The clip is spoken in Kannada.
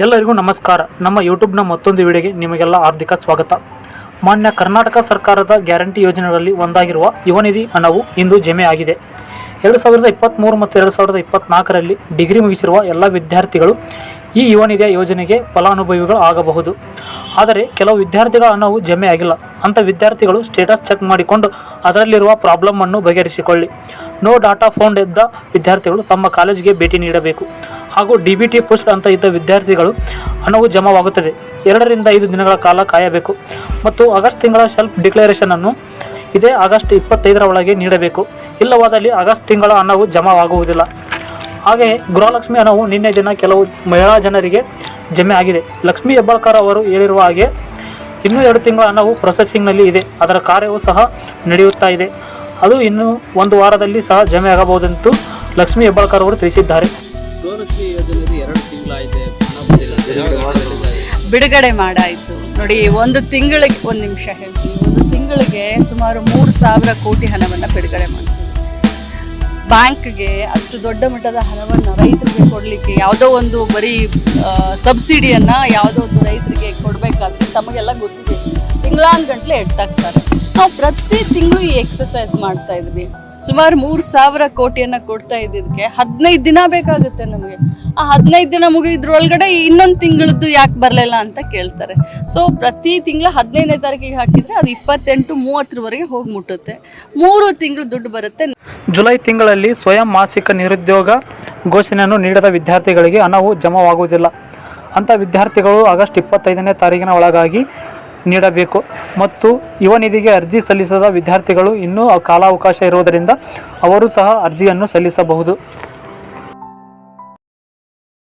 ಎಲ್ಲರಿಗೂ ನಮಸ್ಕಾರ. ನಮ್ಮ ಯೂಟ್ಯೂಬ್ನ ಮತ್ತೊಂದು ವಿಡಿಯೋಗೆ ನಿಮಗೆಲ್ಲ ಹಾರ್ದಿಕ ಸ್ವಾಗತ. ಮಾನ್ಯ ಕರ್ನಾಟಕ ಸರ್ಕಾರದ ಗ್ಯಾರಂಟಿ ಯೋಜನೆಗಳಲ್ಲಿ ಒಂದಾಗಿರುವ ಯುವನಿಧಿ ಹಣವು ಇಂದು ಜಮೆ ಆಗಿದೆ. ಎರಡು ಸಾವಿರದ ಇಪ್ಪತ್ತ್ಮೂರು ಮತ್ತು ಎರಡು ಸಾವಿರದ ಇಪ್ಪತ್ತ್ನಾಲ್ಕರಲ್ಲಿ ಡಿಗ್ರಿ ಮುಗಿಸಿರುವ ಎಲ್ಲ ವಿದ್ಯಾರ್ಥಿಗಳು ಈ ಯುವನಿಧಿಯ ಯೋಜನೆಗೆ ಫಲಾನುಭವಿಗಳು ಆಗಬಹುದು. ಆದರೆ ಕೆಲವು ವಿದ್ಯಾರ್ಥಿಗಳ ಹಣವು ಜಮೆ ಆಗಿಲ್ಲ. ಅಂಥ ವಿದ್ಯಾರ್ಥಿಗಳು ಸ್ಟೇಟಸ್ ಚೆಕ್ ಮಾಡಿಕೊಂಡು ಅದರಲ್ಲಿರುವ ಪ್ರಾಬ್ಲಮ್ಮನ್ನು ಬಗೆಹರಿಸಿಕೊಳ್ಳಿ. ನೋ ಡಾಟಾ ಫೌಂಡ್ ಇದ್ದ ವಿದ್ಯಾರ್ಥಿಗಳು ತಮ್ಮ ಕಾಲೇಜಿಗೆ ಭೇಟಿ ನೀಡಬೇಕು. ಹಾಗೂ ಡಿ ಬಿ ಟಿ ಪೋಸ್ಟ್ ಅಂತ ಇದ್ದ ವಿದ್ಯಾರ್ಥಿಗಳು ಹಣವು ಜಮಾವಾಗುತ್ತದೆ. ಎರಡರಿಂದ ಐದು ದಿನಗಳ ಕಾಲ ಕಾಯಬೇಕು ಮತ್ತು ಆಗಸ್ಟ್ ತಿಂಗಳ ಸೆಲ್ಫ್ ಡಿಕ್ಲರೇಷನ್ ಅನ್ನು ಇದೇ ಆಗಸ್ಟ್ ಇಪ್ಪತ್ತೈದರ ಒಳಗೆ ನೀಡಬೇಕು. ಇಲ್ಲವಾದಲ್ಲಿ ಆಗಸ್ಟ್ ತಿಂಗಳ ಹಣವು ಜಮಾವಾಗುವುದಿಲ್ಲ. ಹಾಗೆಯೇ ಗೃಹಲಕ್ಷ್ಮಿ ಹಣವು ನಿನ್ನೆ ದಿನ ಕೆಲವು ಮಹಿಳಾ ಜನರಿಗೆ ಜಮೆ ಆಗಿದೆ. ಲಕ್ಷ್ಮೀ ಹೆಬ್ಬಾಳ್ಕರ್ ಅವರು ಹೇಳಿರುವ ಹಾಗೆ ಇನ್ನೂ ಎರಡು ತಿಂಗಳ ಹಣವು ಪ್ರೊಸೆಸಿಂಗ್ನಲ್ಲಿ ಇದೆ. ಅದರ ಕಾರ್ಯವೂ ಸಹ ನಡೆಯುತ್ತಾ ಇದೆ. ಅದು ಇನ್ನೂ ಒಂದು ವಾರದಲ್ಲಿ ಸಹ ಜಮೆ ಆಗಬಹುದೆಂದು ಲಕ್ಷ್ಮೀ ಹೆಬ್ಬಾಳ್ಕರ್ ಅವರು ತಿಳಿಸಿದ್ದಾರೆ. ಬಿಡುಗಡೆ ಮಾಡಾಯಿತು. ನೋಡಿ, ಒಂದು ತಿಂಗಳಿಗೆ, ಒಂದು ನಿಮಿಷ ಹೇಳ್ತೀನಿ ಒಂದು ತಿಂಗಳಿಗೆ ಸುಮಾರು ಮೂರು ಸಾವಿರ ಕೋಟಿ ಹಣವನ್ನು ಬಿಡುಗಡೆ ಮಾಡ್ತೀವಿ. ಬ್ಯಾಂಕ್ಗೆ ಅಷ್ಟು ದೊಡ್ಡ ಮಟ್ಟದ ಹಣವನ್ನು ರೈತರಿಗೆ ಕೊಡಲಿಕ್ಕೆ ಯಾವುದೋ ಒಂದು ಬರೀ ಸಬ್ಸಿಡಿಯನ್ನು ಯಾವುದೋ ಒಂದು ರೈತರಿಗೆ ಕೊಡಬೇಕಾದ್ರೆ ತಮಗೆಲ್ಲ ಗೊತ್ತಿದೆ. ತಿಂಗಳಾನ್ಗಂಟ್ಲೆ ಎಡ್ತಾಕ್ತಾರೆ ನಾವು ಪ್ರತಿ ತಿಂಗಳು ಈ ಎಕ್ಸಸೈಸ್ ಮಾಡ್ತಾ ಇದ್ವಿ. ಸುಮಾರು ಮೂರು ಸಾವಿರ ಕೋಟಿಯನ್ನು ಕೊಡ್ತಾ ಇದ್ದಿದ್ದಕ್ಕೆ ಹದಿನೈದು ದಿನ ಬೇಕಾಗುತ್ತೆ ನಮಗೆ. ಆ ಹದಿನೈದು ದಿನ ಮುಗಿದ್ರೊಳಗಡೆ ಇನ್ನೊಂದು ತಿಂಗಳದ್ದು ಯಾಕೆ ಬರಲಿಲ್ಲ ಅಂತ ಕೇಳ್ತಾರೆ. ಸೊ ಪ್ರತಿ ತಿಂಗಳ ಹದಿನೈದನೇ ತಾರೀಕಿಗೆ ಹಾಕಿದರೆ ಅದು ಇಪ್ಪತ್ತೆಂಟು ಮೂವತ್ತರವರೆಗೆ ಹೋಗಿ ಮುಟ್ಟುತ್ತೆ ಮೂರು ತಿಂಗಳು ದುಡ್ಡು ಬರುತ್ತೆ. ಜುಲೈ ತಿಂಗಳಲ್ಲಿ ಸ್ವಯಂ ಮಾಸಿಕ ನಿರುದ್ಯೋಗ ಘೋಷಣೆಯನ್ನು ನೀಡದ ವಿದ್ಯಾರ್ಥಿಗಳಿಗೆ ಹಣವು ಜಮಾವಾಗುವುದಿಲ್ಲ. ಅಂಥ ವಿದ್ಯಾರ್ಥಿಗಳು ಆಗಸ್ಟ್ ಇಪ್ಪತ್ತೈದನೇ ತಾರೀಕಿನ ಒಳಗಾಗಿ ನೀಡಬೇಕು. ಮತ್ತು ಯುವ ನಿಧಿಗೆ ಅರ್ಜಿ ಸಲ್ಲಿಸದ ವಿದ್ಯಾರ್ಥಿಗಳು ಇನ್ನೂ ಕಾಲಾವಕಾಶ ಇರುವುದರಿಂದ ಅವರು ಸಹ ಅರ್ಜಿಯನ್ನು ಸಲ್ಲಿಸಬಹುದು.